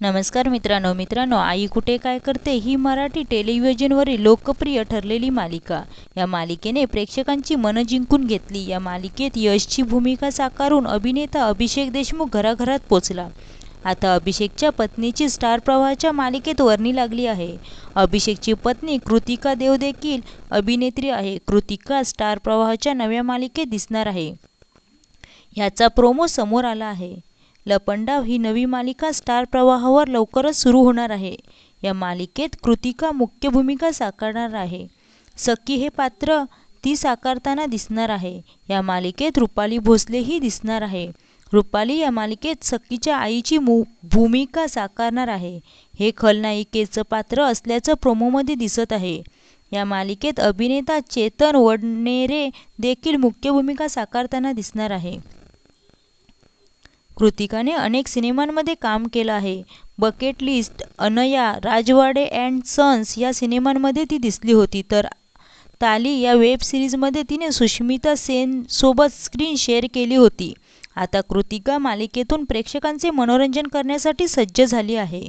नमस्कार मित्रांनो मित्रांनो आई कुठे काय करते ही मराठी टेलिव्हिजनवरील लोकप्रिय ठरलेली मालिका. या मालिकेने प्रेक्षकांची मनं जिंकून घेतली. या मालिकेत यशची भूमिका साकारून अभिनेता अभिषेक देशमुख घराघरात पोचला. आता अभिषेकच्या पत्नीची स्टार प्रवाहाच्या मालिकेत वर्णी लागली आहे. अभिषेकची पत्नी कृतिका देव देखील अभिनेत्री आहे. कृतिका स्टार प्रवाहाच्या नव्या मालिकेत दिसणार आहे. ह्याचा प्रोमो समोर आला आहे. लपंडाव ही नवी मालिका स्टार प्रवाहावर लवकरच सुरू होणार आहे. या मालिकेत कृतिका मुख्य भूमिका साकारणार आहे. सखी हे पात्र ती साकारताना दिसणार आहे. या मालिकेत रुपाली भोसलेही दिसणार आहे. रुपाली या मालिकेत सखीच्या आईची मु भूमिका साकारणार आहे. हे खलनायिकेचं पात्र असल्याचं प्रोमोमध्ये दिसत आहे. या मालिकेत अभिनेता चेतन वडनेरे देखील मुख्य भूमिका साकारताना दिसणार आहे. कृतिकाने अनेक सिनेमांमध्ये काम केलं आहे. बकेट लिस्ट अनया राजवाडे अँड सन्स या सिनेमांमध्ये ती दिसली होती. तर ताली या वेब सिरीजमध्ये तिने सुष्मिता सेनसोबत स्क्रीन शेअर केली होती. आता कृतिका मालिकेतून प्रेक्षकांचे मनोरंजन करण्यासाठी सज्ज झाली आहे.